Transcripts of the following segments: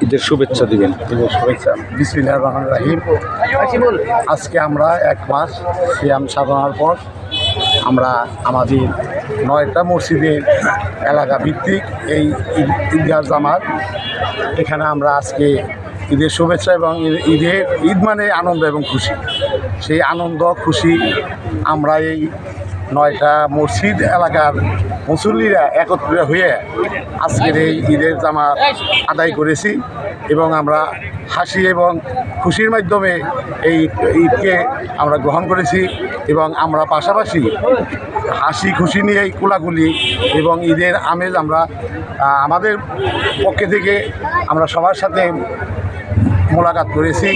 ঈদের শুভেচ্ছা দিবেন। ঈদের শুভেচ্ছা। বিসমিল্লাহির রহমানির রাহিম। আজকে আমরা এক মাস সিয়াম সাধনার পর আমরা আমাদের নয়টা মসজিদের এলাকা ভিত্তিক এই ঈদ- ঈদগাহ জামাত এখানে আমরা আজকে ঈদের শুভেচ্ছা এবং ঈদের ঈদ মানে আনন্দ এবং খুশি। সেই আনন্দ খুশি আমরা এই নয়টা মসজিদ এলাকার মুসল্লিরা একত্রিত হয়ে আজকের এই ঈদের জামাত আদায় করেছি এবং আমরা হাসি এবং খুশির মাধ্যমে এই ঈদকে আমরা গ্রহণ করেছি এবং আমরা পাশাপাশি হাসি খুশি নিয়ে এই কোলাকুলি এবং ঈদের আমেজ আমরা আমাদের পক্ষে থেকে আমরা সবার সাথে মোলাকাত করেছি।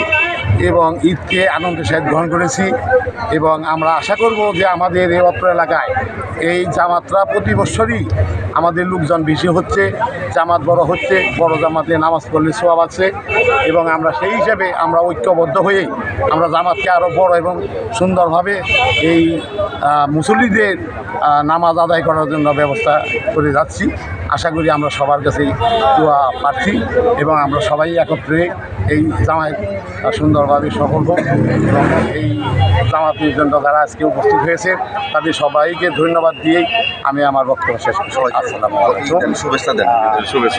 এবং ঈদকে আনন্দের সাথে গ্রহণ করেছি এবং আমরা আশা করব যে আমাদের এই অত্র এলাকায় এই যাত্রা প্রতি বছরই আমাদের লোকজন বেশি হচ্ছে, জামাত বড় হচ্ছে, বড় জামাতে নামাজ পড়লে সব আছে এবং আমরা সেই হিসাবে আমরা ঐক্যবদ্ধ হয়ে আমরা জামাতকে আরও বড় এবং সুন্দরভাবে এই মুসল্লিদের নামাজ আদায় করার জন্য ব্যবস্থা করে যাচ্ছি। আশা করি আমরা সবার কাছেই দোয়া প্রার্থী এবং আমরা সবাই একত্রে এই জামায়াত সুন্দরভাবে সফল হোক এবং এই জামাতের জন্য যারা আজকে উপস্থিত হয়েছে, তাদের সবাইকে ধন্যবাদ দিয়েই আমি আমার বক্তব্য শেষ করছি। আসসালামু আলাইকুম। শুভেচ্ছা দেন। শুভেচ্ছা।